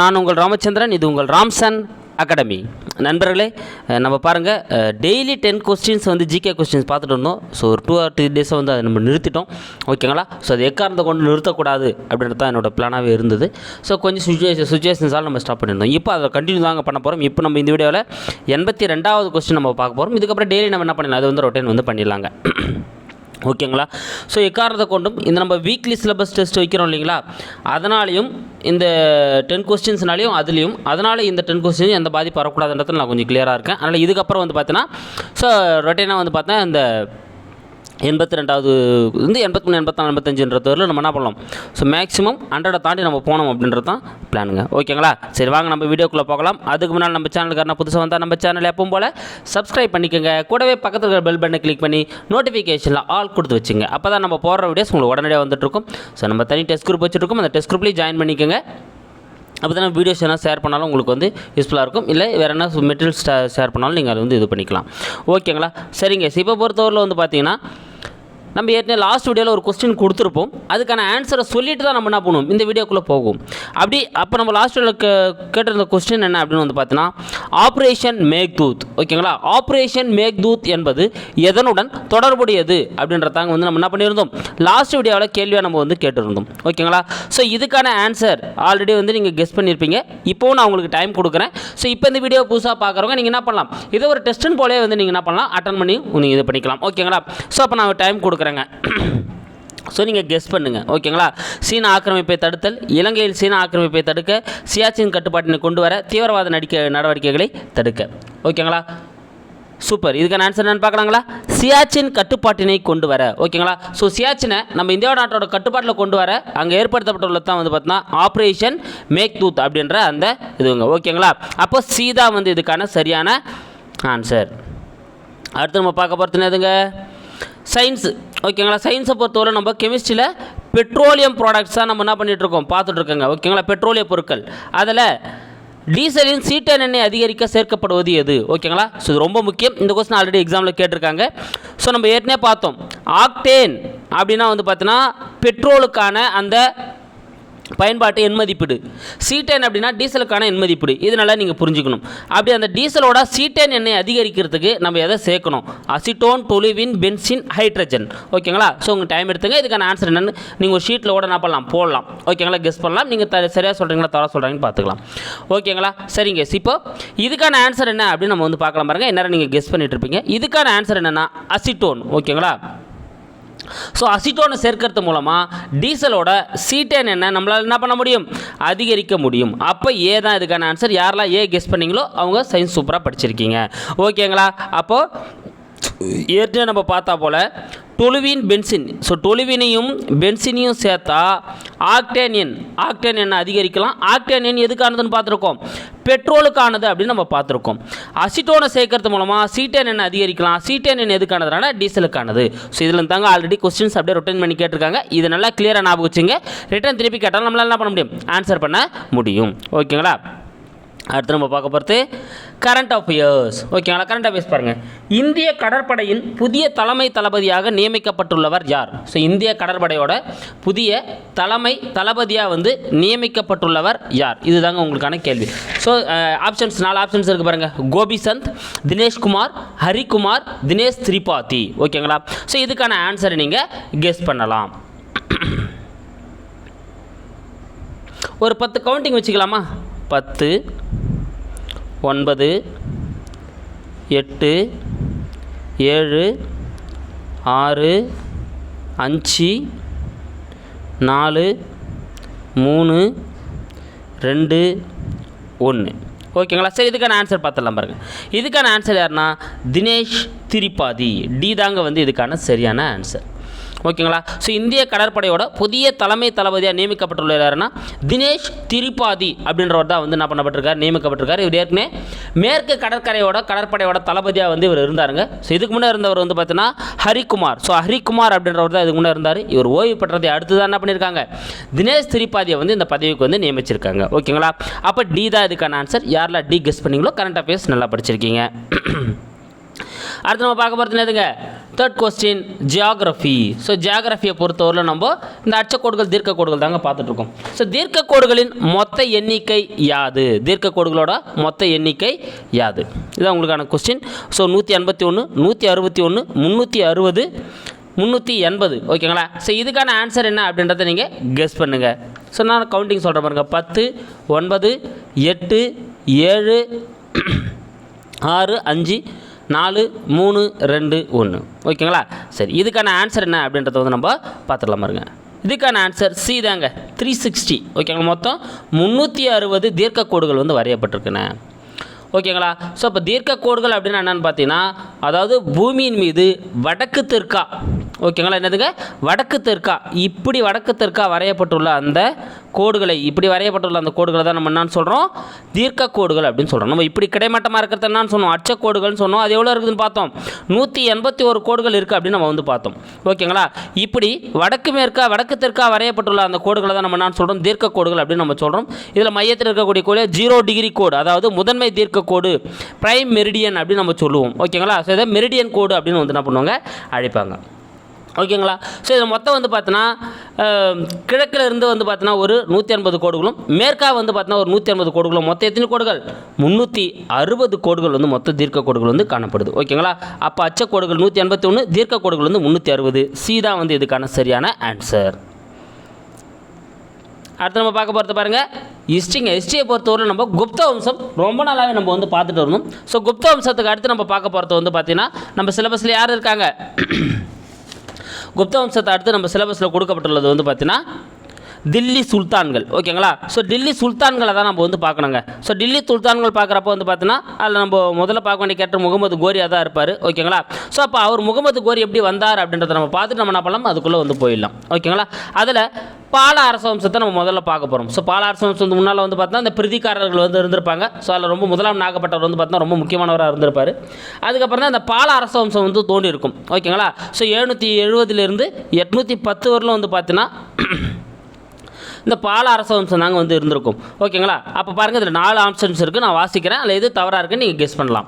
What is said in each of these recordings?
நான் உங்கள் ராமச்சந்திரன் இது உங்கள் ராம்சன் அகாடமி. நண்பர்களே நம்ம பாருங்கள் டெய்லி டென் கொஸ்டின்ஸ் வந்து ஜிகே கொஸ்டின்ஸ் பார்த்துட்டு இருந்தோம். ஸோ ஒரு டூ ஆர் த்ரீ டேஸை வந்து அதை நம்ம நிறுத்திட்டோம். ஓகேங்களா ஸோ அது எக்காரணத்தை கொண்டு நிறுத்தக்கூடாது அப்படின்றது தான் என்னோட பிளானாகவே இருந்தது. ஸோ கொஞ்சம் சுச்சுவேஷன் சுச்சுவேஷன்ஸால் நம்ம ஸ்டாப் பண்ணியிருந்தோம். இப்போ அதை கண்டினியூ தாங்க பண்ண போகிறோம் இப்போ நம்ம இந்த வீடியோவில் எண்பத்தி ரெண்டாவது கொஸ்டின் நம்ம பார்க்க போகிறோம் இதுக்கப்புறம் டெய்லி நம்ம என்ன பண்ணலாம்? அது வந்து ரொட்டேன் வந்து பண்ணிடலாங்க. ஓகேங்களா? ஸோ எக்காரணத்தை கொண்டும் இந்த நம்ம வீக்லி சிலபஸ் டெஸ்ட் வைக்கிறோம் இல்லைங்களா? அதனாலையும் இந்த டென் கொஸ்டின்ஸ்னாலையும் அதுலேயும் அதனால் இந்த டென் கொஸ்டின் எந்த பாதிப்பு வரக்கூடாதுன்றதுல நான் கொஞ்சம் கிளியராக இருக்கேன். அதனால் இதுக்கப்புறம் வந்து பார்த்தீங்கன்னா ஸோ ரொட்டீனாக வந்து பார்த்தா இந்த எண்பத்தி ரெண்டாவது வந்து எண்பத்தி மூணு எண்பத்தாறு எண்பத்தஞ்சுன்றது வரல நம்ம என்ன பண்ணலாம்? ஸோ மேக்ஸிமம் ஹண்ட்ரடை தாண்டி நம்ம போனோம் அப்படின்றது தான் பிளானுங்க ஓகேங்களா சரி வாங்க நம்ம வீடியோக்குள்ளே போகலாம். அதுக்கு முன்னால் நம்ம சேனலுக்கு புதுசாக வந்தால் நம்ம சேனல் எப்பவும் போல் சப்ஸ்கிரைப் பண்ணிக்கோங்க. கூடவே பக்கத்தில் இருக்கிற பெல் பட்டனை கிளிக் பண்ணி நோட்டிஃபிகேஷனில் ஆல் கொடுத்து வச்சுங்க. அப்போ தான் நம்ம போடுற வீடியோஸ் உங்களுக்கு உடனடியாக வந்துட்டுருக்கும். ஸோ நம்ம தனி டெஸ்ட் குரூப் வச்சுருக்கோம் அந்த டெஸ்ட் குரூப்லேயும் ஜாயின் பண்ணிக்கோங்க. அப்போ தான் வீடியோஸ் என்ன ஷேர் பண்ணாலும் உங்களுக்கு வந்து யூஸ்ஃபுல்லாக இருக்கும். இல்லை வேறு என்ன மெட்டீரியல்ஸ் ஷேர் பண்ணாலும் நீங்கள் அதை வந்து இது பண்ணிக்கலாம். ஓகேங்களா சரிங்க. இப்போ பொறுத்தவரையில் வந்து பார்த்தீங்கன்னா நம்ம ஏற்கனவே லாஸ்ட் வீடியோவில் ஒரு கொஸ்டின் கொடுத்துருப்போம். அதுக்கான ஆன்சரை சொல்லிட்டு தான் நம்ம என்ன பண்ணுவோம்? இந்த வீடியோக்குள்ளே போகும். அப்படி அப்போ நம்ம லாஸ்ட் வீடியோவில் கேட்டிருந்த கொஸ்டின் என்ன அப்படின்னு வந்து பார்த்தீங்கன்னா ஆப்ரேஷன் மேக்தூத். ஓகேங்களா? ஆப்ரேஷன் மேக்தூத் என்பது எதனுடன் தொடர்புடையது அப்படின்றதாங்க வந்து நம்ம என்ன பண்ணியிருந்தோம்? லாஸ்ட் வீடியோவில் கேள்வியாக நம்ம வந்து கேட்டிருந்தோம். ஓகேங்களா? ஸோ இதுக்கான ஆன்சர் ஆல்ரெடி வந்து நீங்கள் கெஸ் பண்ணியிருப்பீங்க இப்போவும் நான் உங்களுக்கு டைம் கொடுக்குறேன். ஸோ இப்போ இந்த வீடியோ புதுசாக பார்க்குறவங்க நீங்கள் என்ன பண்ணலாம்? இதை ஒரு டெஸ்ட்டுன்னு போலே வந்து நீங்கள் என்ன பண்ணலாம்? அட்டன் பண்ணி நீங்கள் இது பண்ணிக்கலாம். ஓகேங்களா? ஸோ அப்போ நான் டைம் கொடுக்குறேன். கொடுக்குறேங்க ஸோ நீங்கள் கெஸ் பண்ணுங்கள் ஓகேங்களா சீன ஆக்கிரமிப்பை தடுத்தல் இலங்கையில் சீன ஆக்கிரமிப்பை தடுக்க சியாச்சின் கட்டுப்பாட்டினை கொண்டு வர தீவிரவாத நடிக்க நடவடிக்கைகளை தடுக்க. ஓகேங்களா சூப்பர் இதுக்கான ஆன்சர் என்னன்னு பார்க்கலாங்களா? சியாச்சின் கட்டுப்பாட்டினை கொண்டு வர. ஓகேங்களா ஸோ சியாச்சினை நம்ம இந்தியா நாட்டோட கட்டுப்பாட்டில் கொண்டு வர அங்கே ஏற்படுத்தப்பட்டுள்ளது தான் வந்து பார்த்தீங்கன்னா ஆப்ரேஷன் மேக் தூத் அப்படின்ற அந்த இதுங்க. ஓகேங்களா அப்போ சீதா வந்து இதுக்கான சரியான ஆன்சர் அடுத்து நம்ம பார்க்க போகிறது எதுங்க சயின்ஸு ஓகேங்களா சயின்ஸை பொறுத்தவரை நம்ம கெமிஸ்ட்ரியில் பெட்ரோலியம் ப்ராடக்ட்ஸ் தான் நம்ம என்ன பண்ணிகிட்ருக்கோம் பார்த்துட்ருக்கோங்க ஓகேங்களா பெட்ரோலிய பொருட்கள். அதில் டீசலின் சீட்டன் எண்ணெய் அதிகரிக்க சேர்க்கப்படுவது எது? ஓகேங்களா ஸோ இது ரொம்ப முக்கியம். இந்த கொஸ்டின் ஆல்ரெடி எக்ஸாமில் கேட்டிருக்காங்க. ஸோ நம்ம ஏற்கனவே பார்த்தோம். ஆக்டேன் அப்படின்னா வந்து பார்த்தீங்கன்னா பெட்ரோலுக்கான அந்த பயன்பாட்டு எண்மதிப்பீடு சீட்டேன் அப்படின்னா டீசலுக்கான எண்மதிப்பீடு இதனால் நீங்கள் புரிஞ்சுக்கணும். அப்படி அந்த டீசலோட சீட்டேன் எண்ணெய் அதிகரிக்கிறதுக்கு நம்ம எதை சேர்க்கணும்? Acetone toluene benzene hydrogen. ஓகேங்களா? ஸோ உங்கள் டைம் எடுத்துங்க. இதுக்கான ஆன்சர் என்னென்னு நீங்கள் ஒரு ஷீட்டில் கூட என்ன பண்ணலாம்? போடலாம். ஓகேங்களா? கெஸ் பண்ணலாம். நீங்கள் த சரியாக சொல்கிறீங்களா தவறாக சொல்கிறீங்கன்னு பார்த்துக்கலாம். ஓகேங்களா? சரிங்க. இப்போ இதுக்கான ஆன்சர் என்ன அப்படின்னு நம்ம வந்து பார்க்கலாம் பாருங்கள் என்ன நீங்கள் கெஸ் பண்ணிட்டு இருப்பீங்க. இதுக்கான ஆன்சர் என்னென்னா அசிட்டோன். ஓகேங்களா? ஸோ அசிட்டோனை சேர்க்கறது மூலமாக டீசலோட சீட்டேன் என்ன நம்மளால் என்ன பண்ண முடியும்? அதிகரிக்க முடியும். அப்போ ஏ தான் இதுக்கான ஆன்சர் யாரெல்லாம் ஏ கெஸ் பண்ணீங்களோ அவங்க சயின்ஸ் சூப்பராக படிச்சிருக்கீங்க. ஓகேங்களா அப்போது ஏற்கனவே நம்ம பார்த்தா போல் டொலுவின் பென்சின். ஸோ டொலுவினையும் பென்சினையும் சேர்த்தா ஆக்டேனியன். ஆக்டேனியன் அதிகரிக்கலாம். ஆக்டேனியன் எதுக்கானதுன்னு பார்த்துருக்கோம்? பெட்ரோலுக்கானது அப்படின்னு நம்ம பார்த்துருக்கோம். அசிட்டோனை சேர்க்கறது மூலமாக சீட்டேன் என்ன அதிகரிக்கலாம். சீட்டேன் எதுக்கானதுனால? டீசலுக்கானது. ஸோ இதில் தாங்க ஆல்ரெடி கொஸ்டின்ஸ் அப்படியே ரொட்டேன் பண்ணி கேட்டிருக்காங்க. இது நல்லா கிளியராக ஞாபகம் வச்சுங்க. ரிட்டன் திருப்பி கேட்டாலும் நம்மளால் என்ன பண்ண முடியும்? ஆன்சர் பண்ண முடியும். ஓகேங்களா அடுத்து நம்ம பார்க்க போகிறது கரண்ட் அஃபேர்ஸ் ஓகேங்களா கரண்ட் அஃபேர்ஸ் பாருங்கள் இந்திய கடற்படையின் புதிய தலைமை தளபதியாக நியமிக்கப்பட்டுள்ளவர் யார்? ஸோ இந்திய கடற்படையோட புதிய தலைமை தளபதியாக வந்து நியமிக்கப்பட்டுள்ளவர் யார்? இதுதாங்க உங்களுக்கான கேள்வி. ஸோ ஆப்ஷன்ஸ் நாலு ஆப்ஷன்ஸ் இருக்குது பாருங்கள் கோபிசந்த் தினேஷ்குமார் ஹரிகுமார் தினேஷ் திரிபாதி. ஓகேங்களா ஸோ இதுக்கான ஆன்சரை நீங்கள் கெஸ் பண்ணலாம். ஒரு பத்து கவுண்டிங் வச்சுக்கலாமா? பத்து ஒன்பது எட்டு ஏழு ஆறு அஞ்சு நாலு மூணு ரெண்டு ஒன்று. ஓகேங்களா? சரி இதுக்கான ஆன்சர் பார்த்துடலாம் பாருங்கள் இதுக்கான ஆன்சர் யாருன்னா தினேஷ் திரிபாதி. டி தாங்க வந்து இதுக்கான சரியான ஆன்சர் ஓகேங்களா? ஸோ இந்திய கடற்படையோட புதிய தலைமை தளபதியாக நியமிக்கப்பட்டுள்ள யாருன்னா? தினேஷ் திரிபாதி அப்படின்றவர் தான் வந்து என்ன பண்ணப்பட்டிருக்காரு? நியமிக்கப்பட்டிருக்காரு. இவர் ஏற்கனவே மேற்கு கடற்கரையோட கடற்படையோட தளபதியாக வந்து இவர் இருந்தாருங்க. ஸோ இதுக்கு முன்னே இருந்தவர் வந்து பார்த்தீங்கன்னா ஹரிக்குமார் ஸோ ஹரிகுமார் அப்படின்றவர் தான் இதுக்கு முன்னே இருந்தார். இவர் ஓய்வு பெற்றதை அடுத்து தான் என்ன பண்ணியிருக்காங்க தினேஷ் திரிபாதியை வந்து இந்த பதவிக்கு வந்து நியமிச்சிருக்காங்க. ஓகேங்களா? அப்போ டி தான் இதுக்கான ஆன்சர் யாரெல்லாம் டி கெஸ் பண்ணீங்களோ கரண்ட் அஃபேர்ஸ் நல்லா படிச்சிருக்கீங்க. அடுத்து நம்ம பார்க்க போகிறது என்னதுங்க? தேர்ட் கொஸ்டின் ஜியாகிரஃபி ஸோ ஜியாகிரஃபியை பொறுத்தவரையில் நம்ம இந்த அச்சக்கோடுகள் தீர்க்கக்கோடுகள் தாங்க பார்த்துட்ருக்கோம். ஸோ தீர்க்கக்கோடுகளின் மொத்த எண்ணிக்கை யாது? தீர்க்க கோடுகளோட மொத்த எண்ணிக்கை யாது? இதுதான் உங்களுக்கான கொஸ்டின் ஸோ நூற்றி எண்பத்தி ஒன்று நூற்றி அறுபத்தி ஒன்று முந்நூற்றி அறுபது முந்நூற்றி எண்பது. ஓகேங்களா? ஸோ இதுக்கான ஆன்சர் என்ன அப்படின்றத நீங்கள் கெஸ் பண்ணுங்கள் ஸோ நான் கவுண்டிங் சொல்கிறேன் பாருங்கள் பத்து ஒன்பது எட்டு ஏழு ஆறு அஞ்சு நாலு மூணு ரெண்டு ஒன்று ஓகேங்களா? சரி இதுக்கான ஆன்சர் என்ன அப்படின்றத வந்து நம்ம பார்த்துடலாம் பாருங்க. இதுக்கான ஆன்சர் சி தாங்க. த்ரீ சிக்ஸ்டி ஓகேங்களா? மொத்தம் முந்நூற்றி அறுபது தீர்க்க கோடுகள் வந்து வரையப்பட்டிருக்குண்ணே ஓகேங்களா? ஸோ இப்போ தீர்க்க கோடுகள் அப்படின்னா என்னென்னு பார்த்தீங்கன்னா அதாவது பூமியின் மீது வடக்கு தெற்கா ஓகேங்களா என்னதுங்க? வடக்கு தெற்கா. இப்படி வடக்கு தெற்கா வரையப்பட்டுள்ள அந்த கோடுகளை இப்படி வரையப்பட்டுள்ள அந்த கோடுகளை தான் நம்ம என்னன்னு சொல்கிறோம் தீர்க்க கோடுகள் அப்படின்னு சொல்கிறோம் நம்ம இப்படி கிடைமட்டமாக இருக்கிறது என்னன்னு சொன்னோம்? அச்சக்கோடுகள்னு சொன்னோம். அது எவ்வளோ இருக்குதுன்னு பார்த்தோம்? நூற்றி எண்பத்தி ஒரு கோடுகள் இருக்குது அப்படின்னு நம்ம வந்து பார்த்தோம். ஓகேங்களா? இப்படி வடக்கு மேற்கா வடக்கு தெற்கா வரையப்பட்டுள்ள அந்த கோடுகளை தான் நம்ம என்னன்னு சொல்கிறோம் தீர்க்க கோடுகள் அப்படின்னு நம்ம சொல்கிறோம் இதில் மையத்தில் இருக்கக்கூடிய கோடு ஜீரோ டிகிரி கோடு அதாவது முதன்மை தீர்க்க கோடு பிரைம் மெரிடியன் அப்படின்னு நம்ம சொல்லுவோம். ஓகேங்களா? ஸோ இதை மெரிடியன் கோடு அப்படின்னு வந்து என்ன பண்ணுவாங்க? அழைப்பாங்க. ஓகேங்களா? ஸோ இதில் மொத்தம் வந்து பார்த்தோன்னா கிழக்கில் இருந்து வந்து பார்த்தோன்னா ஒரு நூற்றி ஐம்பது கோடுகளும் மேற்கா வந்து பார்த்தோன்னா ஒரு நூற்றி ஐம்பது கோடுகளும். மொத்தம் எத்தனை கோடுகள்? முந்நூற்றி அறுபது கோடுகள் வந்து மொத்த தீர்க்க கோடுகள் வந்து காணப்படுது. ஓகேங்களா? அப்போ அச்ச கோடுகள் நூற்றி எண்பத்தி ஒன்று தீர்க்க கோடுகள் வந்து முந்நூற்றி அறுபது. சி தான் வந்து இதுக்கான சரியான ஆன்சர் அடுத்து நம்ம பார்க்க போகிறது பாருங்கள் ஹிஸ்ட்ரிங்க. ஹிஸ்ட்ரியை பொறுத்தவரை நம்ம குப்த வம்சம் ரொம்ப நாளாகவே நம்ம வந்து பார்த்துட்டு வரணும் ஸோ குப்த வம்சத்துக்கு அடுத்து நம்ம பார்க்க போகிறது வந்து பார்த்தீங்கன்னா நம்ம சிலபஸில் யார் இருக்காங்க? குப்த வம்சத்தை அடுத்து நம்ம சிலபஸில் கொடுக்கப்பட்டுள்ளது வந்து பார்த்தீங்கன்னா தில்லி சுல்தான்கள் ஓகேங்களா? ஸோ டில்லி சுல்தான்களை தான் நம்ம வந்து பார்க்கணுங்க. ஸோ டில்லி சுல்தான்கள் பார்க்குறப்ப வந்து பார்த்தீங்கன்னா அதில் நம்ம முதல்ல பார்க்க வேண்டிய கேரக்டர் முகமது கோரியாக தான் இருப்பார் ஓகேங்களா? ஸோ அப்போ அவர் முகமது கோரி எப்படி வந்தார் அப்படின்றத நம்ம பார்த்துட்டு நம்ம என்ன பண்ணலாம் அதுக்குள்ளே வந்து போயிடலாம் ஓகேங்களா? அதில் பால அரச வம்சத்தை நம்ம முதல்ல பார்க்க போகிறோம் ஸோ பால அரசவம்சம் வந்து முன்னால் வந்து பார்த்தா அந்த பிரதிகாரர்கள் வந்து இருந்திருப்பாங்க. ஸோ அதில் ரொம்ப முதலாம் நாகப்பட்டவர் வந்து பார்த்தா ரொம்ப முக்கியமானவராக இருந்திருப்பார். அதுக்கப்புறம் தான் அந்த பால அரச வம்சம் வந்து தோண்டி இருக்கும் ஓகேங்களா? ஸோ எழுநூற்றி எழுபதுலேருந்து எட்நூற்றி பத்து வரலும் வந்து பார்த்தீங்கன்னா இந்த பால அரச வம்சம் தாங்க வந்து இருந்திருக்கும். ஓகேங்களா? அப்போ பாருங்கள் இதில் நாலு ஆப்ஷன்ஸ் இருக்குது நான் வாசிக்கிறேன். அதில் எது தவறாக இருக்குன்னு நீங்கள் கெஸ் பண்ணலாம்.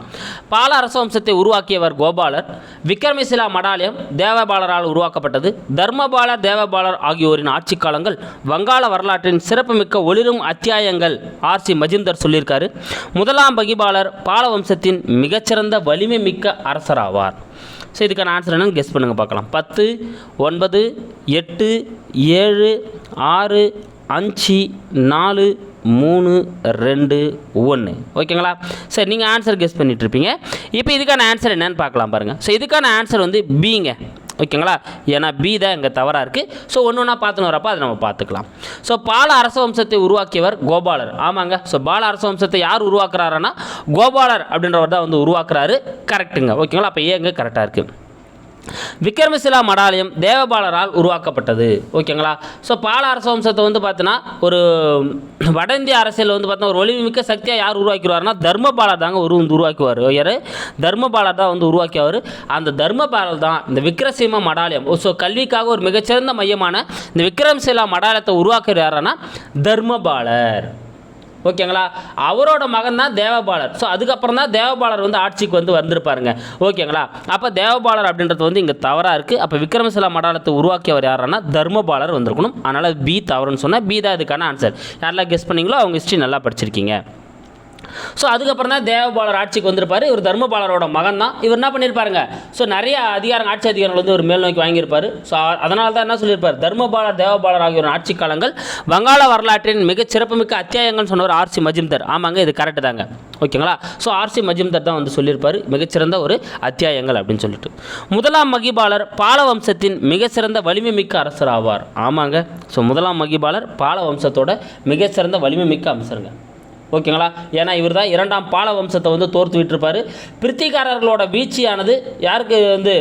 பால அரச வம்சத்தை உருவாக்கியவர் கோபாலர் விக்ரமசிலா மடாலயம் தேவபாலரால் உருவாக்கப்பட்டது தர்மபாலர் தேவபாலர் ஆகியோரின் ஆட்சி காலங்கள் வங்காள வரலாற்றின் சிறப்புமிக்க ஒளிரும் அத்தியாயங்கள் ஆர் சி மஜிந்தர் சொல்லியிருக்காரு. முதலாம் பகிபாலர் பால வம்சத்தின் மிகச்சிறந்த வலிமை மிக்க அரசராவார். ஸோ இதுக்கான ஆன்சர் என்னன்னு கெஸ் பண்ணுங்கள் பார்க்கலாம். பத்து ஒன்பது எட்டு ஏழு ஆறு அஞ்சு நாலு மூணு ரெண்டு ஒன்று ஓகேங்களா? சரி நீங்கள் ஆன்சர் கெஸ் பண்ணிகிட்ருப்பீங்க இப்போ இதுக்கான ஆன்சர் என்னென்னு பார்க்கலாம் பாருங்கள் ஸோ இதுக்கான ஆன்சர் வந்து பிங்க ஓகேங்களா? ஏன்னா பி தான் இங்கே தவறாக இருக்குது ஸோ ஒன்று ஒன்றா பார்த்துன்னு வரப்போ அதை நம்ம பார்த்துக்கலாம். ஸோ பால அரச வம்சத்தை உருவாக்கியவர் கோபாலர். ஆமாங்க. ஸோ பால அரச வம்சத்தை யார் உருவாக்குறாருன்னா கோபாலர் அப்படின்றவர் தான் வந்து உருவாக்குறாரு. கரெக்ட்டுங்க ஓகேங்களா? அப்போ ஏங்க கரெக்டாக இருக்குது விக்ரமசிலா மடாலயம் தேவபாலரால் உருவாக்கப்பட்டது. ஓகேங்களா? ஸோ பால அரச வம்சத்தை வந்து பார்த்தீங்கன்னா ஒரு வட இந்திய அரசியல் வந்து பார்த்தீங்கன்னா ஒரு ஒளிமிக்க சக்தியாக யார் உருவாக்கிடுவார்னா தர்மபாலர் தாங்க ஒரு வந்து உருவாக்குவார். யார்? தர்மபாலர் தான் வந்து உருவாக்கியவர். அந்த தர்மபாலர் தான் இந்த விக்ரசிம்ம மடாலயம். ஸோ கல்விக்காக ஒரு மிகச்சிறந்த மையமான இந்த விக்ரமசிலா மடாலயத்தை உருவாக்குற யாருன்னா தர்மபாலர். ஓகேங்களா? அவரோட மகன் தான் தேவபாலர். ஸோ அதுக்கப்புறம் தான் தேவபாலர் வந்து ஆட்சிக்கு வந்து வந்திருப்பாருங்க. ஓகேங்களா? அப்போ தேவபாலர் அப்படின்றது வந்து இங்கே தவறாக இருக்குது அப்போ விக்ரமசிலா மடாலத்தை உருவாக்கியவர் யாருன்னா தர்மபாலர் வந்திருக்கணும். அதனால் பி தவறுன்னு சொன்னால் பி தான் இதுக்கான ஆன்சர் யாரெல்லாம் கெஸ் பண்ணீங்களோ அவங்க ஹிஸ்ட்ரி நல்லா படிச்சிருக்கீங்க. ஸோ அதுக்கப்புறம் தான் தேவபாலர் ஆட்சிக்கு வந்திருப்பார். இவர் தர்மபாலரோட மகன் தான். இவர் என்ன பண்ணியிருப்பாருங்க ஸோ நிறைய அதிகாரம் ஆட்சி அதிகாரங்கள் வந்து ஒரு மேல் நோக்கி வாங்கியிருப்பார். ஸோ அதனால தான் என்ன சொல்லியிருப்பார்? தர்மபாலர் தேவபாலர் ஆகியோர் ஆட்சி காலங்கள் வங்காள வரலாற்றின் மிகச் சிறப்புமிக்க அத்தியாயங்கள்னு சொன்னவர் ஆர்சி மஜிம்தர். ஆமாங்க இது கரெக்டு தாங்க. ஓகேங்களா? ஸோ ஆர்சி மஜிம்தர் தான் வந்து சொல்லியிருப்பார். மிகச்சிறந்த ஒரு அத்தியாயங்கள் அப்படின்னு சொல்லிட்டு. முதலாம் மகிபாலர் பால வம்சத்தின் மிக சிறந்த வலிமை மிக்க அரசர் ஆவார். ஆமாங்க. ஸோ முதலாம் மகிபாலர் பால வம்சத்தோட மிகச்சிறந்த வலிமை மிக்க அம்சருங்க ஓகேங்களா? ஏன்னா இவர் தான் இரண்டாம் பால வம்சத்தை வந்து தோர்த்து விட்டுருப்பார் பிரித்திகாரர்களோட வீழ்ச்சியானது யாருக்கு வந்து?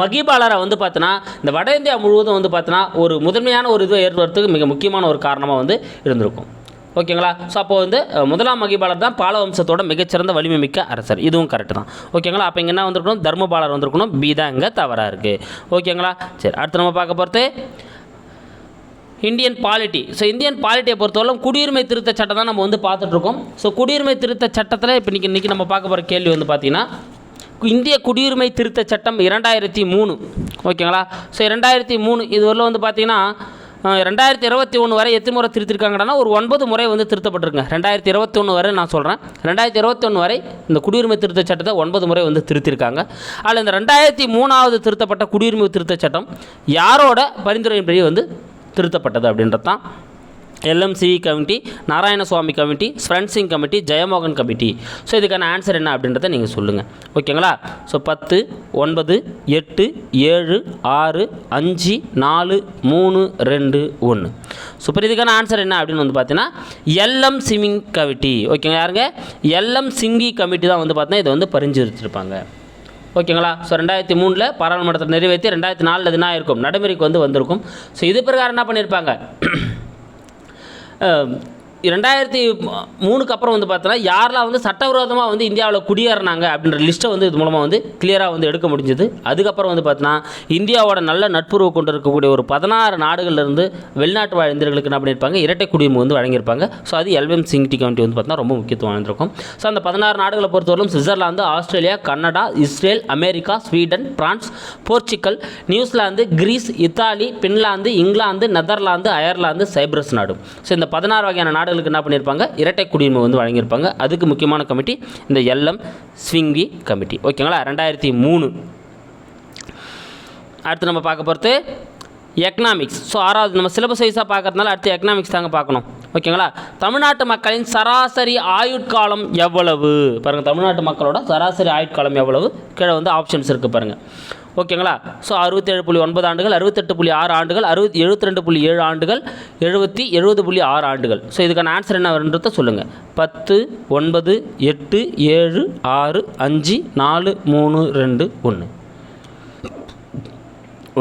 மகிபாலரை வந்து பார்த்தோன்னா இந்த வட இந்தியா முழுவதும் வந்து பார்த்தோன்னா ஒரு முதன்மையான ஒரு இது ஏற்படுறதுக்கு மிக முக்கியமான ஒரு காரணமாக வந்து இருந்திருக்கும். ஓகேங்களா? ஸோ அப்போ வந்து முதலாம் மகிபாலர் தான் பால வம்சத்தோட மிகச்சிறந்த வலிமை மிக்க அரசர். இதுவும் கரெக்டு தான். ஓகேங்களா? அப்போ இங்கே என்ன வந்திருக்கணும்? தர்மபாலர் வந்திருக்கணும். பி தான் இங்கே தவறாக இருக்குது ஓகேங்களா? சரி அடுத்து நம்ம பார்க்க போகிறது இந்தியன் பாலிட்டி ஸோ இந்தியன் பாலிட்டியை பொறுத்தவரை குடியுரிமை திருத்த சட்டம் தான் நம்ம வந்து பார்த்துட்ருக்கோம். ஸோ குடியுரிமை திருத்த சட்டத்தில் இப்போ இன்றைக்கி இன்றைக்கி நம்ம பார்க்க போகிற கேள்வி வந்து பார்த்திங்கன்னா இந்திய குடியுரிமை திருத்த சட்டம் இரண்டாயிரத்தி மூணு. ஓகேங்களா? ஸோ இரண்டாயிரத்தி மூணு இதுவரையில் வந்து பார்த்திங்கன்னா ரெண்டாயிரத்தி இருபத்தி ஒன்று வரை எத்தனை முறை திருத்திருக்காங்கன்னா ஒரு ஒன்பது முறை வந்து திருத்தப்பட்டிருங்க ரெண்டாயிரத்தி இருபத்தி ஒன்று வரை நான் சொல்கிறேன் ரெண்டாயிரத்தி இருபத்தி ஒன்று வரை இந்த குடியுரிமை திருத்த சட்டத்தை ஒன்பது முறை வந்து திருத்திருக்காங்க. அதில் இந்த ரெண்டாயிரத்தி மூணாவது திருத்தப்பட்ட குடியுரிமை திருத்த சட்டம் யாரோட பரிந்துரையின்படி வந்து திருத்தப்பட்டது அப்படின்றது தான் எல்எம்சிவி கமிட்டி நாராயணசுவாமி கமிட்டி ஸ்ஃப்ரெண்ட்ஸிங் கமிட்டி ஜெயமோகன் கமிட்டி. ஸோ இதுக்கான ஆன்சர் என்ன அப்படின்றத நீங்கள் சொல்லுங்கள் ஓகேங்களா ஸோ பத்து ஒன்பது எட்டு ஏழு ஆறு அஞ்சு நாலு மூணு ரெண்டு ஒன்று சூப்பர் இதுக்கான ஆன்சர் என்ன அப்படின்னு வந்து பார்த்தீங்கன்னா எல்எம் சிமிங் கமிட்டி ஓகேங்க யாருங்க? எல்எம் சிங்கி கமிட்டி தான் வந்து பார்த்தீங்கன்னா இதை வந்து பரிந்துரைச்சிருப்பாங்க. ஓகேங்களா? ஸோ ரெண்டாயிரத்தி மூணில் பாராளுமன்றத்தில் நிறைவேற்றி ரெண்டாயிரத்தி நாலில் இது என்ன இருக்கும் நடைமுறைக்கு வந்து வந்திருக்கும். ஸோ இது பிரகாரம் என்ன பண்ணியிருப்பாங்க? ரெண்டாயிரத்தி மூணுக்கு அப்புறம் வந்து பார்த்தோன்னா யாரெல்லாம் வந்து சட்டவிரோதமாக வந்து இந்தியாவில் குடியேறினாங்க அப்படின்ற லிஸ்ட்டை வந்து இது மூலமாக வந்து கிளியராக வந்து எடுக்க முடிஞ்சது. அதுக்கப்புறம் வந்து பார்த்தோன்னா இந்தியாவோட நல்ல நட்புறவு கொண்டு இருக்கக்கூடிய ஒரு பதினாறு நாடுகள்லேருந்து வெளிநாட்டு வாழ் இந்தியர்களுக்கு என்ன பண்ணியிருப்பாங்க? இரட்டை குடியுரிமை வந்து வழங்கியிருப்பாங்க. ஸோ அது எல்வம் சிங் டி கவுண்டி வந்து பார்த்தோன்னா ரொம்ப முக்கியத்துவம் வாழ்ந்திருக்கும் ஸோ அந்த பதினாறு நாடுகளை பொறுத்தவரைக்கும் Switzerland Australia Canada Israel America Sweden France Portugal New Zealand Greece Italy Finland England Netherlands Ireland Cyprus நாடு. ஸோ இந்த பதினாறு வகையான நாடுகளுக்கு என்ன பண்ணியிருப்பாங்க இரட்டை குடியுரிமை வந்து வழங்கியிருப்பாங்க. அதுக்கு முக்கியமான கமிட்டி இந்த எல்எம் ஸ்விங்கி கமிட்டி. ஓகேங்களா? ரெண்டாயிரத்தி மூணு. அடுத்து நம்ம பார்க்க போகிறது எக்கனாமிக்ஸ் ஸோ ஆறாவது நம்ம சிலபஸ் வைஸாக பார்க்கறதுனால அடுத்து எக்கனாமிக்ஸ் தாங்க பார்க்கணும். ஓகேங்களா? தமிழ்நாட்டு மக்களின் சராசரி ஆயுட்காலம் எவ்வளவு? பாருங்கள் தமிழ்நாட்டு மக்களோட சராசரி ஆயுட்காலம் எவ்வளவு? கீழே வந்து ஆப்ஷன்ஸ் இருக்குது பாருங்கள் ஓகேங்களா? ஸோ அறுபத்தேழு புள்ளி ஒன்பது ஆண்டுகள் அறுபத்தெட்டு புள்ளி ஆறு ஆண்டுகள் அறுபத்தி எழுபத்தி ரெண்டு புள்ளி ஏழு ஆண்டுகள் எழுபத்தி எழுபது புள்ளி ஆறு ஆண்டுகள். ஸோ இதுக்கான ஆன்சர் என்ன வருன்றத சொல்லுங்கள் பத்து ஒன்பது எட்டு ஏழு ஆறு அஞ்சு நாலு மூணு ரெண்டு ஒன்று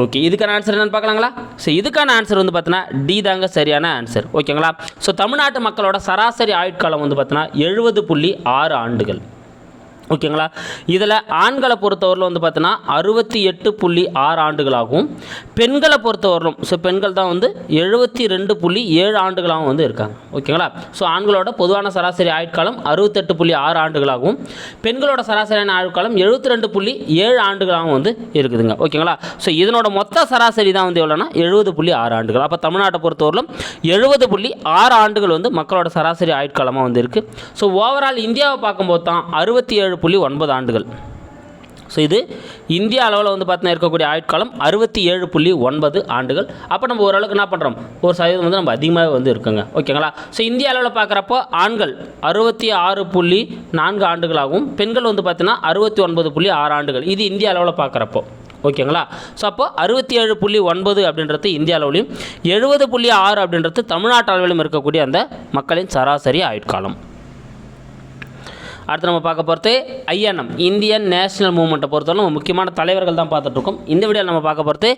ஓகே இதுக்கான ஆன்சர் என்னென்னு பார்க்கலாங்களா? ஸோ இதுக்கான ஆன்சர் வந்து பார்த்தீங்கன்னா டி தாங்க சரியான ஆன்சர் ஓகேங்களா ஸோ தமிழ்நாட்டு மக்களோட சராசரி ஆயுட்காலம் வந்து பார்த்தீங்கன்னா எழுபது புள்ளி ஆறு ஆண்டுகள். ஓகேங்களா? இதில் ஆண்களை பொறுத்தவரையில் வந்து பார்த்தீங்கன்னா அறுபத்தி எட்டு புள்ளி ஆறு ஆண்டுகளாகவும் பெண்களை பொறுத்தவரையிலும் ஸோ பெண்கள் தான் வந்து எழுபத்தி ரெண்டு புள்ளி ஏழு ஆண்டுகளாகவும் வந்து இருக்காங்க. ஓகேங்களா? ஸோ ஆண்களோட பொதுவான சராசரி ஆயுட்காலம் அறுபத்தெட்டு புள்ளி ஆறு ஆண்டுகளாகவும் பெண்களோட சராசரியான ஆயுட்காலம் எழுபத்தி ரெண்டு புள்ளி ஏழு ஆண்டுகளாகவும் வந்து இருக்குதுங்க. ஓகேங்களா? ஸோ இதனோட மொத்த சராசரி தான் வந்து எவ்வளோனா எழுபது புள்ளி ஆறு ஆண்டுகள். அப்போ தமிழ்நாட்டை பொறுத்தவரையிலும் எழுபது புள்ளி ஆறு ஆண்டுகள் வந்து மக்களோட சராசரி ஆயுட்காலமாக வந்து இருக்குது ஸோ ஓவரால் இந்தியாவை பார்க்கும்போது தான் அறுபத்தி ஏழு புள்ளி ஒன்பது ஆண்டுகள். ஸோ இது இந்தியா அளவில் வந்து பார்த்தீங்கன்னா இருக்கக்கூடிய ஆயுட்காலம் அறுபத்தி ஏழு புள்ளி ஒன்பது ஆண்டுகள். அப்போ நம்ம ஓரளவுக்கு என்ன பண்ணுறோம் ஒரு சதவீதம் வந்து நம்ம அதிகமாகவே வந்து இருக்குங்க. ஓகேங்களா ஸோ இந்திய அளவில் பார்க்குறப்போ ஆண்கள் அறுபத்தி ஆறு புள்ளி நான்கு ஆண்டுகளாகவும் பெண்கள் வந்து பார்த்தீங்கன்னா அறுபத்தி ஒன்பது புள்ளி ஆறு ஆண்டுகள். இது இந்திய அளவில் பார்க்குறப்போ ஓகேங்களா ஸோ அப்போ அறுபத்தி ஏழு புள்ளி ஒன்பது அப்படின்றது இந்திய அளவிலையும் எழுபது புள்ளி ஆறு அப்படின்றது தமிழ்நாட்டு அளவிலும் இருக்கக்கூடிய அந்த மக்களின் சராசரி ஆயுட்காலம். அடுத்து நம்ம பார்க்க போகிறது ஐஎன்எம் இந்தியன் நேஷனல் மூவ்மெண்ட்டை பொறுத்தவரை நம்ம முக்கியமான தலைவர்கள் தான் பார்த்துட்ருக்கோம். இந்த வீடியோவில் நம்ம பார்க்க போகிறது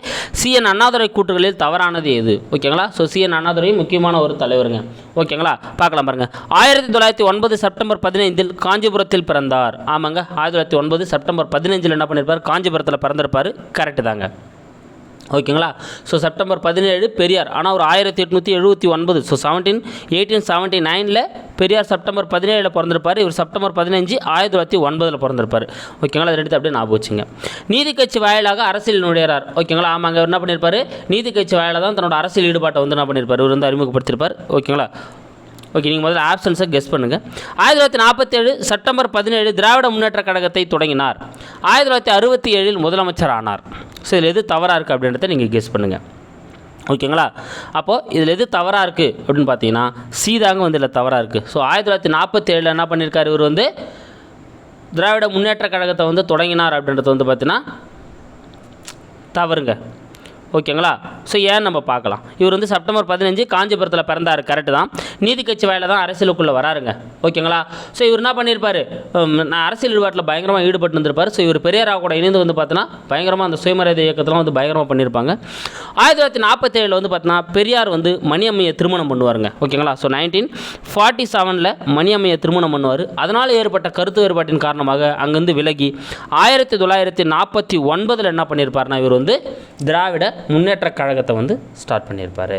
சிஎன் அண்ணாதுரை கூற்றுகளில் தவறானது எது? ஓகேங்களா? ஸோ சிஎன் அண்ணாதுரை முக்கியமான ஒரு தலைவருங்க. ஓகேங்களா? பார்க்கலாம் பாருங்கள் ஆயிரத்தி தொள்ளாயிரத்தி ஒன்பது செப்டம்பர் பதினைந்தில் காஞ்சிபுரத்தில் பிறந்தார். ஆமாங்க. ஆயிரத்தி தொள்ளாயிரத்தி ஒன்பது செப்டம்பர் பதினஞ்சில் என்ன பண்ணியிருப்பார் காஞ்சிபுரத்தில் பிறந்திருப்பார். கரெக்டு தாங்க. ஓகேங்களா? ஸோ செப்டம்பர் பதினேழு பெரியார். ஆனால் ஒரு ஆயிரத்தி எட்நூற்றி எழுபத்தி ஒன்பது. ஸோ செவன்டீன் எயிட்டீன் செவன்ட்டி நைனில் பெரியார் செப்டம்பர் பதினேழில் பிறந்திருப்பார். இவர் செப்டம்பர் பதினஞ்சு ஆயிரத்தி தொள்ளாயிரத்தி ஒன்பதில் பிறந்திருப்பார். ஓகேங்களா? அதை எடுத்து அப்படியே ஞாபகம் வச்சுங்க. நீதி கட்சி வாயிலாக அரசியல் நுழையிறார். ஓகேங்களா? ஆமாங்க இவர் என்ன பண்ணியிருப்பார்? நீதி கட்சி வாயிலாக தான் தன்னோட அரசியல் ஈடுபாட்டை வந்து என்ன பண்ணியிருப்பார்? இவர் வந்து அறிமுகப்படுத்தியிருப்பார். ஓகேங்களா? ஓகே நீங்கள் முதல்ல ஆப்ஷன்ஸை கெஸ் பண்ணுங்கள் ஆயிரத்தி தொள்ளாயிரத்தி நாற்பத்தேழு செப்டம்பர் பதினேழு திராவிட முன்னேற்ற கழகத்தை தொடங்கினார். ஆயிரத்தி தொள்ளாயிரத்தி அறுபத்தி ஏழில் முதலமைச்சர் ஆனார். ஸோ இதில் எது தவறாக இருக்குது அப்படின்றத நீங்கள் கெஸ் பண்ணுங்கள் ஓகேங்களா அப்போது இதில் எது தவறாக இருக்குது அப்படின்னு பார்த்தீங்கன்னா சீதாங்க வந்து இதில் தவறாக இருக்குது ஸோ ஆயிரத்தி தொள்ளாயிரத்தி நாற்பத்தேழில் என்ன பண்ணியிருக்காரு இவர் வந்து? திராவிட முன்னேற்ற கழகத்தை வந்து தொடங்கினார் அப்படின்றது வந்து பார்த்தீங்கன்னா தவறுங்க. ஓகேங்களா? ஸோ ஏன் நம்ம பார்க்கலாம். இவர் வந்து செப்டம்பர் பதினஞ்சு காஞ்சிபுரத்தில் பிறந்தார். கரெக்டு தான். நீதி கட்சி வாயில தான் அரசியலுக்குள்ளே வராருங்க. ஓகேங்களா? ஸோ இவர் என்ன பண்ணியிருப்பார் நான் அரசியல் ஈடுபாட்டில் பயங்கரமாக ஈடுபட்டு இருந்திருப்பார் ஸோ இவர் பெரியாரா கூட இணைந்து வந்து பார்த்தோன்னா பயங்கரமாக அந்த சுயமரியாதை இயக்கத்தில் வந்து பயங்கரமாக பண்ணியிருப்பாங்க ஆயிரத்தி தொள்ளாயிரத்தி நாற்பத்தேழில் வந்து பார்த்தீங்கன்னா பெரியார் வந்து மணியம்மையை திருமணம் பண்ணுவாருங்க. ஓகேங்களா? ஸோ நைன்டீன் ஃபார்ட்டி செவனில் மணியம்மையை திருமணம் பண்ணுவார். அதனால் ஏற்பட்ட கருத்து வேறுபாட்டின் காரணமாக அங்கேருந்து விலகி ஆயிரத்தி தொள்ளாயிரத்தி நாற்பத்தி ஒன்பதில் என்ன பண்ணியிருப்பார்னா இவர் வந்து திராவிட முன்னேற்ற கழகத்தை வந்து ஸ்டார்ட் பண்ணியிருப்பார்.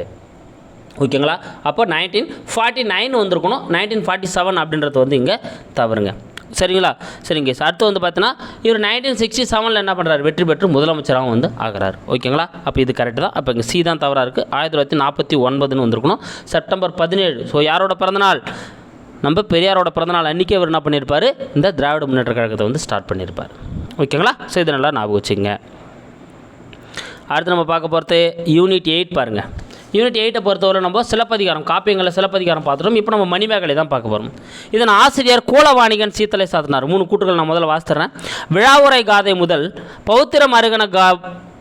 ஓகேங்களா அப்போ நைன்டீன் ஃபார்ட்டி நைன் வந்திருக்கணும். நைன்டீன் ஃபார்ட்டி செவன் அப்படின்றது வந்து இங்கே தவறுங்க. சரிங்களா? சரிங்க. சார் அடுத்து வந்து பார்த்தீங்கன்னா இவர் நைன்டீன் சிக்ஸ்டி செவனில் என்ன பண்ணுறாரு வெற்றி பெற்று முதலமைச்சராகவும் வந்து ஆகிறார். ஓகேங்களா அப்போ இது கரெக்டு தான். அப்போ இங்கே சி தான் தவறாக இருக்குது ஆயிரத்தி தொள்ளாயிரத்தி நாற்பத்தி ஒன்பதுன்னு வந்திருக்கணும். செப்டம்பர் பதினேழு. ஸோ யாரோட பிறந்தநாள்? நம்ம பெரியாரோட பிறந்தநாள் அன்றைக்கி அவர் என்ன பண்ணியிருப்பார்? இந்த திராவிட முன்னேற்ற கழகத்தை வந்து ஸ்டார்ட் பண்ணியிருப்பார். ஓகேங்களா ஸோ இதை நல்லா ஞாபகம் வச்சுங்க அடுத்து நம்ம பார்க்க போகிறது யூனிட் எயிட் பாருங்கள் யூனிட் எயிட்டை பொறுத்தவரை நம்ம சிலப்பதிகாரம் காப்பியங்களில் சிலப்பதிகாரம் பார்த்துட்டோம். இப்போ நம்ம மணிமேகலை தான் பார்க்க போகிறோம் இதன் ஆசிரியர் கூலவாணிகன் சீத்தலை சாத்தினார். மூணு கூட்டுகள் நான் முதல்ல வாசித்துறேன் விழாவுரை காதை முதல் பௌத்திரம் அருகன கா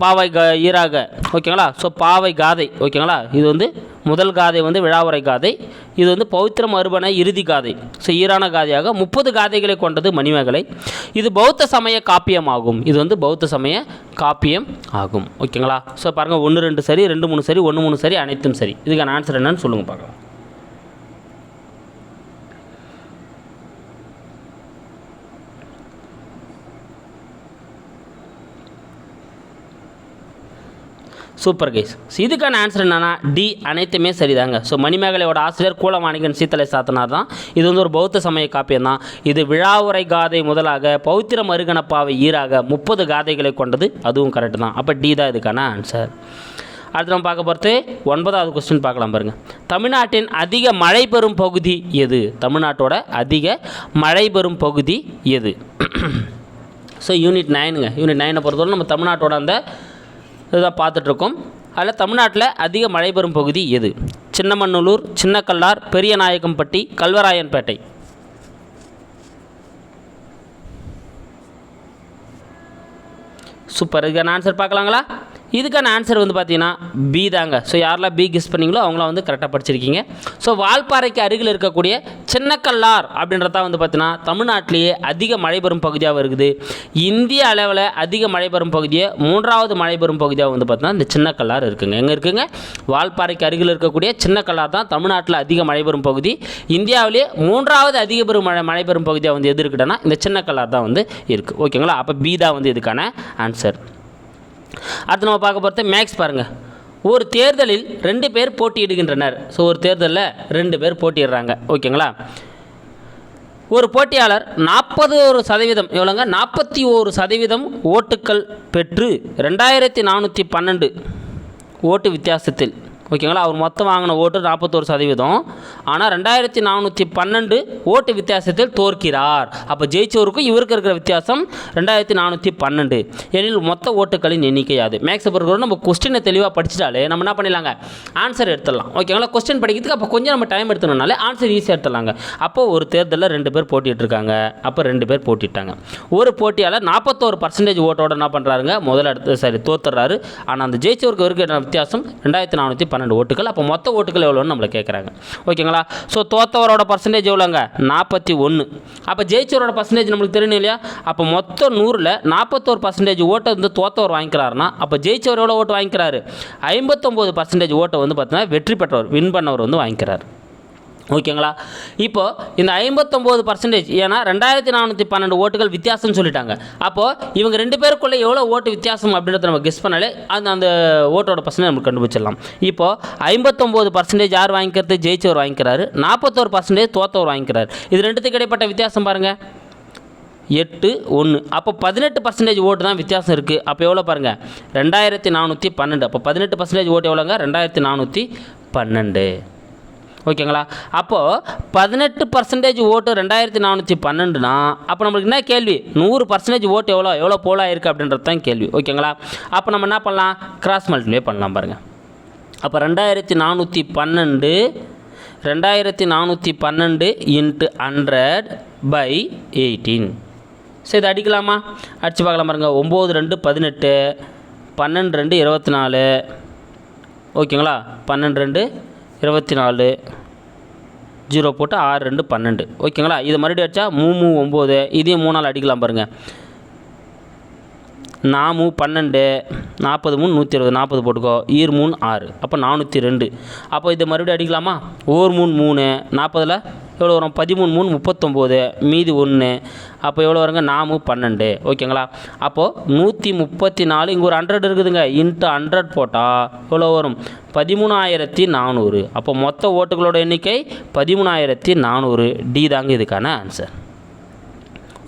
பாவை க ஈராக ஓகேங்களா? ஸோ பாவை காதை ஓகேங்களா? இது வந்து முதல் காதை வந்து விழாவுரை காதை. இது வந்து பௌத்திர மறுபன இறுதி காதை. ஸோ ஈரான காதையாக முப்பது காதைகளை கொண்டது மணிமேகலை. இது பௌத்த சமய காப்பியமாகும் இது வந்து பௌத்த சமய காப்பியம் ஆகும். ஓகேங்களா? ஸோ பாருங்கள் ஒன்று ரெண்டு சரி ரெண்டு மூணு சரி ஒன்று மூணு சரி அனைத்தும் சரி. இதுக்கான ஆன்சர் என்னன்னு சொல்லுங்கள் பார்க்கலாம். சூப்பர் கைஸ் ஸோ இதுக்கான ஆன்சர் என்னன்னா டி அனைத்துமே சரிதாங்க. ஸோ மணிமேகலையோட ஆசிரியர் கூலமாணிகன் சீத்தலை சாத்தனார் தான். இது வந்து ஒரு பௌத்த சமய காப்பியம் தான். இது விழாவுரை காதை முதலாக பௌத்திர மருகனப்பாவை ஈராக முப்பது காதைகளை கொண்டது. அதுவும் கரெக்டு தான். அப்போ டி தான் இதுக்கான ஆன்சர் அடுத்து நம்ம பார்க்க போகிறது ஒன்பதாவது கொஸ்டின் பார்க்கலாம் பாருங்கள் தமிழ்நாட்டின் அதிக மழை பெறும் பகுதி எது? தமிழ்நாட்டோட அதிக மழை பெறும் பகுதி எது? ஸோ யூனிட் நைனுங்க யூனிட் நைனை பொறுத்தவரை நம்ம தமிழ்நாட்டோட அந்த இதாக பார்த்துட்ருக்கோம். அதில் தமிழ்நாட்டில் அதிக மழை பெறும் பகுதி எது? சின்னமன்னூர் சின்னக்கல்லார் பெரியநாயக்கம்பட்டி கல்வராயன்பேட்டை. சூப்பர். இதுக்கான ஆன்சர் பார்க்கலாங்களா? இதுக்கான ஆன்சர் வந்து பார்த்தீங்கன்னா பி தாங்க. ஸோ யாரெல்லாம் பி கெஸ் பண்ணீங்களோ அவங்களாம் வந்து கரெக்டாக படிச்சிருக்கீங்க. ஸோ வால்பாறைக்கு அருகில் இருக்கக்கூடிய சின்னக்கல்லார் அப்படின்றதா வந்து பார்த்தீங்கன்னா தமிழ்நாட்டிலேயே அதிக மழை பெறும் பகுதியாக இருக்குது. இந்திய அளவில் அதிக மழை பெறும் பகுதியை மூன்றாவது மழை பெறும் பகுதியாக வந்து பார்த்தீங்கன்னா இந்த சின்னக்கல்லார் இருக்குங்க. எங்கே இருக்குங்க? வால்பாறைக்கு அருகில் இருக்கக்கூடிய சின்னக்கல்லார் தான் தமிழ்நாட்டில் அதிக மழை பெறும் பகுதி. இந்தியாவிலேயே மூன்றாவது அதிக பெறும் மழை மழை பெறும் பகுதியாக வந்து எது இருக்குன்னா இந்த சின்னக்கல்லார் தான் வந்து இருக்குது ஓகேங்களா அப்போ பி தான் வந்து இதுக்கான ஆன்சர் அடுத்து நம்ம பார்க்க போகிறது மேக்ஸ் பாருங்கள் ஒரு தேர்தலில் ரெண்டு பேர் போட்டியிடுகின்றனர். ஸோ ஒரு தேர்தலில் ரெண்டு பேர் போட்டியிடுறாங்க. ஓகேங்களா? ஒரு போட்டியாளர் நாற்பது ஒரு சதவீதம் எவ்வளோங்க நாற்பத்தி ஒரு சதவீதம் ஓட்டுக்கள் பெற்று ரெண்டாயிரத்தி நானூற்றி பன்னெண்டு ஓட்டு வித்தியாசத்தில் ஓகேங்களா? அவர் மொத்தம் வாங்கின ஓட்டு நாற்பத்தோரு சதவீதம். ஆனால் ரெண்டாயிரத்தி நானூற்றி பன்னெண்டு ஓட்டு வித்தியாசத்தில் தோற்கிறார். அப்போ ஜெயிச்சவருக்கும் இவருக்கு இருக்கிற வித்தியாசம் ரெண்டாயிரத்தி நானூற்றி பன்னெண்டு. எனில் மொத்த ஓட்டுகளின் எண்ணிக்கை அது. மேக்ஸ் பொறுத்தவரை நம்ம கொஸ்டினை தெளிவாக படிச்சிட்டாலே நம்ம என்ன பண்ணிடலாங்க? ஆன்சர் எடுத்துடலாம். ஓகேங்களா? கொஸ்டின் படிக்கிறதுக்கு அப்போ கொஞ்சம் நம்ம டைம் எடுத்துனாலே ஆன்சர் ஈஸியாக எடுத்துடலாங்க. அப்போ ஒரு தேர்தலில் ரெண்டு பேர் போட்டிட்டு இருக்காங்க அப்போ ரெண்டு பேர் போட்டிட்டாங்க. ஒரு போட்டியாளர் நாற்பத்தோரு பர்சன்டேஜ் ஓட்டோட என்ன பண்ணுறாருங்க முதல்ல எடுத்து சரி தோத்துறாரு ஆனால் அந்த ஜெயிச்சவருக்கு இருக்கிற வித்தியாசம்? ரெண்டாயிரத்தி நானூற்றி பன்னெண்டு ஓட்டுகள் அப்போ மொத்த ஓட்டுகள் எவ்வளோன்னு நம்மளை கேட்குறாங்க ஓகேங்களா? ஸோ தோத்தவரோட பர்சன்டேஜ் எவ்வளோங்க நாற்பத்தி ஒன்று அப்போ ஜெயிச்சவரோட பர்சன்டேஜ் நம்மளுக்கு தெரியணும் இல்லையா? அப்போ மொத்தம் நூறில் நாற்பத்தோரு பர்சன்டேஜ் ஓட்டை வந்து தோத்தவர் வாங்கிக்கிறாருன்னா அப்போ ஜெயிச்சவர் எவ்வளோ ஓட்டு வாங்கிக்கிறாரு? ஐம்பத்தொம்போது பர்சன்டேஜ் ஓட்டை வந்து பார்த்தீங்கன்னா வெற்றி பெற்றவர் வின் பண்ணவர் வந்து வாங்கிக்கிறார். ஓகேங்களா? இப்போது இந்த ஐம்பத்தொம்போது பர்சன்டேஜ் ஏன்னா ரெண்டாயிரத்தி நானூற்றி பன்னெண்டு ஓட்டுகள் வித்தியாசம்னு சொல்லிட்டாங்க. அப்போது இவங்க ரெண்டு பேருக்குள்ளே எவ்வளோ ஓட்டு வித்தியாசம் அப்படின்றத நம்ம கெஸ் பண்ணாலே அந்த அந்த ஓட்டோட பர்சன்டேஜ் நம்ம கண்டுபிடிச்சிடலாம். இப்போது ஐம்பத்தொம்போது பர்சன்டேஜ் யார் வாங்கிக்கிறது? ஜெயிச்சவர் வாங்கிக்கிறாரு. நாற்பத்தோரு பர்சன்டேஜ் தோத்தவர் வாங்கிக்கிறாரு. இது ரெண்டுத்துக்கு இடைப்பட்ட வித்தியாசம் பாருங்கள் எட்டு ஒன்று அப்போ பதினெட்டு பர்சன்டேஜ் ஓட்டு தான் வித்தியாசம் இருக்குது அப்போ எவ்வளோ பாருங்கள் ரெண்டாயிரத்தி நானூற்றி பன்னெண்டு. அப்போ பதினெட்டு பர்சன்டேஜ் ஓட்டு எவ்வளோங்க? ரெண்டாயிரத்தி நானூற்றி பன்னெண்டு. ஓகேங்களா? அப்போது பதினெட்டு பர்சன்டேஜ் ஓட்டு ரெண்டாயிரத்தி நானூற்றி பன்னெண்டுனா அப்போ நம்மளுக்கு என்ன கேள்வி? நூறு பர்சன்டேஜ் ஓட்டு எவ்வளோ? எவ்வளோ போலாயிருக்கு அப்படின்றது தான் கேள்வி. ஓகேங்களா? அப்போ நம்ம என்ன பண்ணலாம்? கிராஸ் மல்டிப்ளை பண்ணலாம் பாருங்கள் அப்போ ரெண்டாயிரத்தி நானூற்றி பன்னெண்டு ரெண்டாயிரத்தி நானூற்றி பன்னெண்டு இன்ட்டு ஹண்ட்ரட் பை எயிட்டீன் சரி இதை அடிக்கலாமா? அடித்து பார்க்கலாம் பாருங்கள் ஒம்பது ரெண்டு பதினெட்டு பன்னெண்டு ரெண்டு இருபத்தி நாலு. ஓகேங்களா? பன்னெண்டு ரெண்டு இருபத்தி நாலு ஜீரோ போட்டு ஆறு ரெண்டு பன்னெண்டு. ஓகேங்களா? இது மறுபடியும் அடித்தா மூ மூ ஒம்பது. இதையும் மூணு நாள் அடிக்கலாம் பாருங்கள் நாமு பன்னெண்டு நாற்பது மூணு நூற்றி இருபது. நாற்பது போட்டுக்கோ. ஈர் மூணு ஆறு. அப்போ நானூற்றி ரெண்டு. அப்போ இதை மறுபடியும் அடிக்கலாமா? ஓர் மூணு மூணு. நாற்பதில் எவ்வளோ வரும்? பதிமூணு மூணு முப்பத்தொம்போது மீதி ஒன்று அப்போ எவ்வளோ வருங்க? நாமு பன்னெண்டு. ஓகேங்களா? அப்போது நூற்றி முப்பத்தி நாலு இங்கே ஒரு ஹண்ட்ரட் இருக்குதுங்க. இன்ட்டு ஹண்ட்ரட் போட்டால் எவ்வளோ வரும்? பதிமூணாயிரத்தி நானூறு. அப்போ மொத்த ஓட்டுகளோட எண்ணிக்கை பதிமூணாயிரத்தி நானூறு. டி தாங்க இதுக்கான ஆன்சர்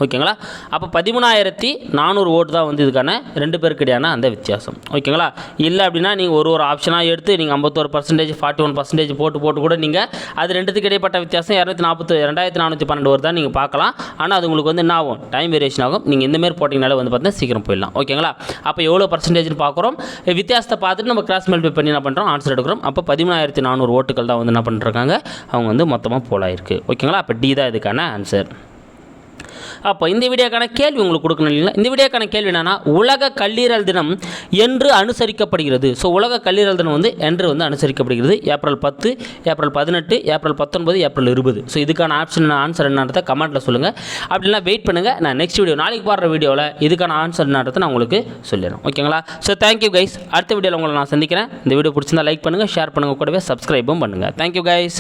ஓகேங்களா? அப்போ பதிமூணாயிரத்தி நானூறு ஓட்டு தான் வந்து இதுக்கான ரெண்டு பேருக்கிடையான அந்த வித்தியாசம். ஓகேங்களா? இல்லை அப்படின்னா நீங்கள் ஒரு ஒரு ஆப்ஷனாக எடுத்து நீங்கள் ஐம்பத்தோரு பர்சன்டேஜ் ஃபார்ட்டி ஒன் பர்சன்டேஜ் போட்டு போட்டு கூட நீங்கள் அது ரெண்டுத்துக்கு இடைப்பட்ட வித்தியாசம் இரநூத்தி நாற்பத்தி ரெண்டாயிரத்தி நானூற்றி பன்னெண்டு வருதா நீங்கள் பார்க்கலாம். ஆனால் அது உங்களுக்கு வந்து என்ன ஆகும்? டைம் வேரியேஷன் ஆகும். நீங்கள் இந்தமாரி போட்டிங்கனால வந்து பார்த்தீங்கன்னா சீக்கிரம் போயிடலாம். ஓகேங்களா? அப்போ எவ்வளோ பர்சன்டேஜ்னு பார்க்குறோம். வித்தியாசத்தை பார்த்துட்டு நம்ம கிராஸ் மல்டிபை பண்ணி என்ன பண்ணுறோம் ஆன்சர் எடுக்கிறோம். அப்போ பதிமூணாயிரத்தி நானூறு ஓட்டுகள் தான் வந்து என்ன பண்ணிருக்காங்க அவங்க வந்து மொத்தமாக போலாயிருக்கு. ஓகேங்களா? அப்போ டி தான் இதுக்கான ஆன்சர் அப்போ இந்த வீடியோக்கான கேள்வி உங்களுக்கு கொடுக்கணும் இல்லைங்களா? இந்த வீடியோக்கான கேள்வி என்னென்னா உலக கல்லீரல் தினம் என்று அனுசரிக்கப்படுகிறது. ஸோ உலக கல்லீரல் தினம் வந்து என்று வந்து அனுசரிக்கப்படுகிறது. ஏப்ரல் பத்து ஏப்ரல் பதினெட்டு ஏப்ரல் பத்தொன்பது ஏப்ரல் இருபது. ஸோ இதுக்கான ஆப்ஷன் ஆன்சர் என்னன்றதை கமெண்ட்டில் சொல்லுங்கள் அப்படின்னா வெயிட் பண்ணுங்கள் நான் நெக்ஸ்ட் வீடியோ நாளைக்கு பாடுற வீடியோவில் இதுக்கான ஆன்சர் என்னன்றதை நான் உங்களுக்கு சொல்லிடுறேன். ஓகேங்களா ஸோ தேங்க்யூ கைஸ் அடுத்த வீடியோவில் உங்களை நான் சந்திக்கிறேன். இந்த வீடியோ பிடிச்சிருந்தா லைக் பண்ணுங்கள் ஷேர் பண்ணுங்கள் கூடவே சப்ஸ்கிரைபும் பண்ணுங்கள் தேங்க்யூ கைஸ்